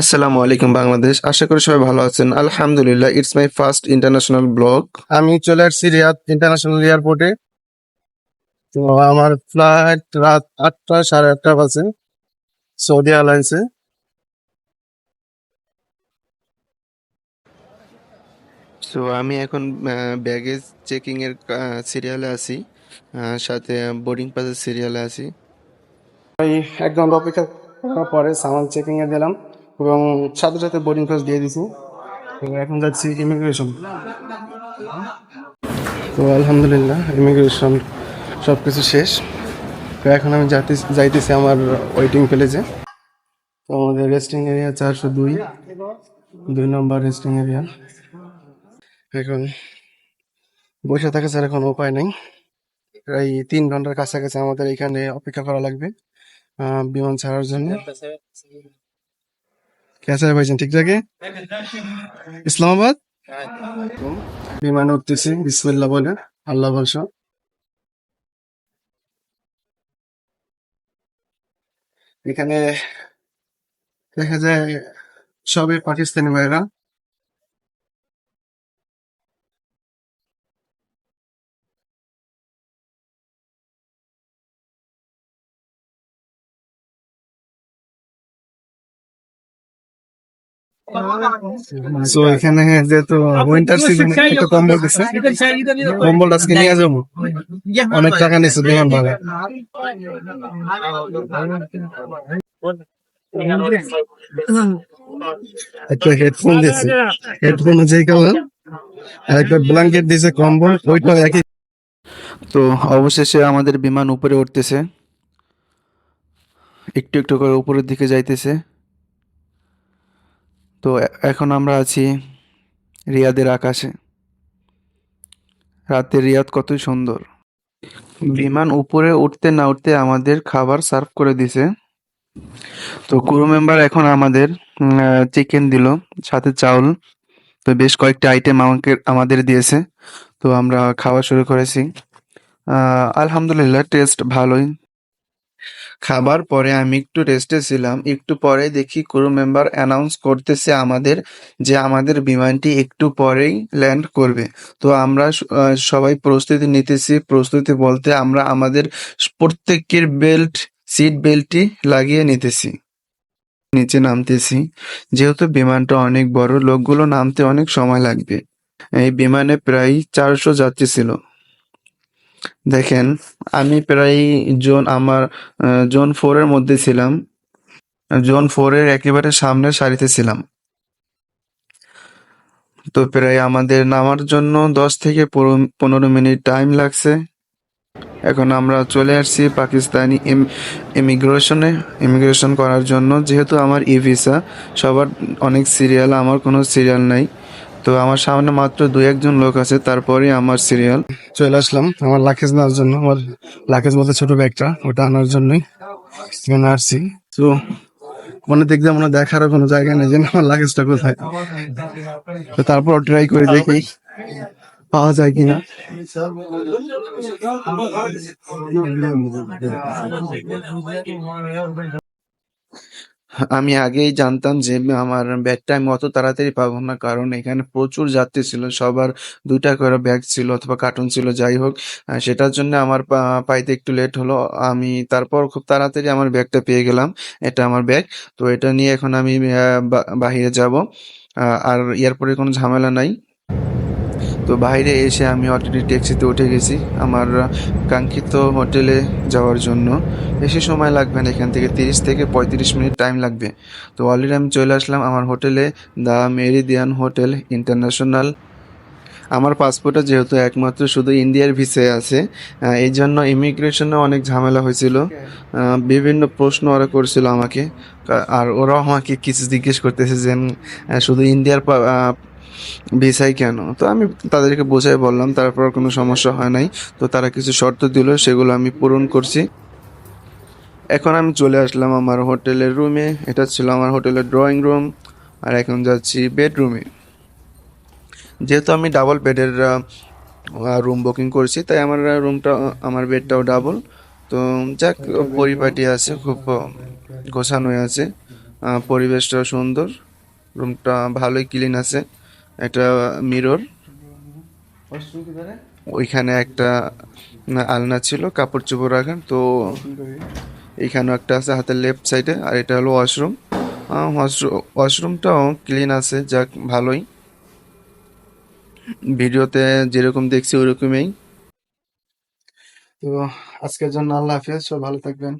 আসসালামু আলাইকুম বাংলাদেশ। আশা করি সবাই ভালো আছেন। আলহামদুলিল্লাহ it's my first international blog আমি চলে আসছি রিয়াদ ইন্টারন্যাশনাল এয়ারপোর্টে তো আমার ফ্লাইট রাত আটটা সাড়ে আটটা বাজে সৌদি এয়ারলাইন্সে সো আমি এখন ব্যাগেজ চেকিং এর সিরিয়ালে আছি। সাথে বোর্ডিং পাসের সিরিয়ালে আছি। এক ঘণ্টা অপেক্ষা করার পরে সামান চেকিং এ দিলাম এবং সাথে সাথে বোর্ডিং পাস দিয়ে দিছি এখন যাচ্ছি ইমিগ্রেশন তো আলহামদুলিল্লাহ ইমিগ্রেশন সব কিছু শেষ। তো এখন আমি যাতে, যাইতেছি আমার ওয়েটিং প্লেসে তো আমাদের রেস্টিং এরিয়া চারশো দুই। দুই নম্বর রেস্টিং এরিয়া এখন বসে থাকা ছাড়া কোনো উপায় নেই। প্রায় তিন ঘণ্টার কাছাকাছি আমাদের এখানে অপেক্ষা করা লাগবে বিমান ছাড়ার জন্য। কেসা ভাইজান, ঠিক থাকে? ইসলামাবাদ? বিমান উঠতেছি বিসমিল্লা বলে আল্লাহ বলছ এখানে দেখা যায় সবই পাকিস্তানি ভাইরা। তো এখানে যেহেতু উইন্টার সিজন একটা কম্বল দিছে কম্বল আজকে নিয়ে যাব? অনেক টাকা নিচ্ছে বিমান ভাড়া একটা হেডফোন দিছে। হেডফোন যেই কালার আর একটা ব্ল্যাঙ্কেট দিছে কম্বল ওইটা একই। তো অবশেষে আমাদের বিমান উপরে উঠতেছে। একটু একটু করে উপরের দিকে যাইতেছে। তো এখন আমরা আছি রিয়াদের আকাশে। রাতে রিয়াদ কতই সুন্দর। বিমান উপরে উঠতে না উঠতে আমাদের খাবার সার্ভ করে দিছে। তো ক্রু মেম্বার এখন আমাদের চিকেন দিল, সাথে চাউল। তো বেশ কয়েকটা আইটেম আমাকে আমাদের দিয়েছে। তো আমরা খাওয়া শুরু করেছি। আলহামদুলিল্লাহ টেস্ট ভালোই। খাবার পরে আমি একটু রেস্টে ছিলাম। একটু পরে দেখি ক্রু মেম্বার অ্যানাউন্স করতেছে আমাদের যে আমাদের বিমানটি একটু পরেই ল্যান্ড করবে। তো আমরা সবাই প্রস্তুতি নিতেছি। প্রস্তুতি বলতে আমরা আমাদের প্রত্যেকের বেল্ট সিট বেল্টটি লাগিয়ে নিতেছি। নিচে নামতেছি। যেহেতু বিমানটা অনেক বড়, লোকগুলো নামতে অনেক সময় লাগবে। এই বিমানে প্রায় চারশো যাত্রী ছিল। দেখেন, আমি প্রায় জোন আমার জোন ফোর এর মধ্যে ছিলাম। জোন ফোর এর একেবারে সামনের সারিতে ছিলাম। তো প্রায় আমাদের নামার জন্য দশ থেকে পনেরো- পনেরো মিনিট টাইম লাগছে। এখন আমরা চলে আসছি পাকিস্তানি ইমিগ্রেশনে ইমিগ্রেশন করার জন্য, যেহেতু আমার ই ভিসা সবার অনেক সিরিয়াল আমার কোনো সিরিয়াল নাই। তো আমার সামনে মাত্র দুই একজন লোক আছে তারপরে আমার সিরিয়াল চলে আসলাম আমার লাকেজ নেওয়ার জন্য। আমার লাকেজ বলতে ছোট ব্যাগটা, ওটা আনার জন্যই আসছি। তো মনে দেখতে মনে দেখার কোনো জায়গা নেই যে আমার লাগেজটা কোথায়। তো তারপর ট্রাই করে দেখি, পাওয়া যায় কিনা। আমি আগেই জানতাম যে আমার ব্যাগটা আমি অত তাড়াতাড়ি পাবো না, কারণ এখানে প্রচুর যাত্রী ছিল, সবার দুইটা করে ব্যাগ ছিল অথবা কার্টুন ছিল, যাই হোক সেটার জন্য আমার পাইতে একটু লেট হলো। আমি তারপর খুব তাড়াতাড়ি আমার ব্যাগটা পেয়ে গেলাম, এটা আমার ব্যাগ তো এটা নিয়ে এখন আমি বাহিরে যাব। আর এরপরে কোনো ঝামেলা নাই। তো বাইরে এসে আমি অলরেডি ট্যাক্সিতে উঠে গেছি আমার কাঙ্ক্ষিত হোটেলে যাওয়ার জন্য। বেশি সময় লাগবে না, এখান থেকে তিরিশ থেকে পঁয়ত্রিশ মিনিট টাইম লাগবে। তো অলরেডি আমি চলে আসলাম আমার হোটেলে, দ্য মেরিদিয়ান হোটেল ইন্টারন্যাশনাল। আমার পাসপোর্টে যেহেতু একমাত্র শুধু ইন্ডিয়ার ভিসায় আছে এই জন্য ইমিগ্রেশনে অনেক ঝামেলা হয়েছিল। বিভিন্ন প্রশ্ন ওরা করছিল আমাকে। আর ওরাও আমাকে কিছু জিজ্ঞেস করতেছে যে শুধু ইন্ডিয়ার ভিসাই কেন? তো আমি তাদেরকে বোঝাই বললাম, তারপর কোনো সমস্যা হয় নাই। তো তারা কিছু শর্ত দিল, সেগুলো আমি পূরণ করছি। এখন আমি চলে আসলাম আমার হোটেলের রুমে। এটা ছিল আমার হোটেলের ড্রয়িং রুম, আর এখন যাচ্ছি বেডরুমে। যেহেতু আমি ডাবল বেডের রুম বুকিং করছি, তাই আমার রুমটা আমার বেডটাও ডাবল। তো যাক, পরিপাটি আছে, খুব গোছানো আছে। পরিবেশটা সুন্দর, রুমটা ভালোই ক্লিন আছে। একটা মিরর ওইখানে একটা আলনা ছিল, কাপড় চোপড় রাখেন তো এইখানেও একটা আছে হাতের লেফট সাইডে আর এটা হলো ওয়াশরুম ওয়াশরুমটাও ক্লিন আছে, যাক, ভালোই। ভিডিওতে যেরকম দেখছি, ওরকমই। তো আজকের জন্য আল্লাহ হাফিজ সব ভালো থাকবেন।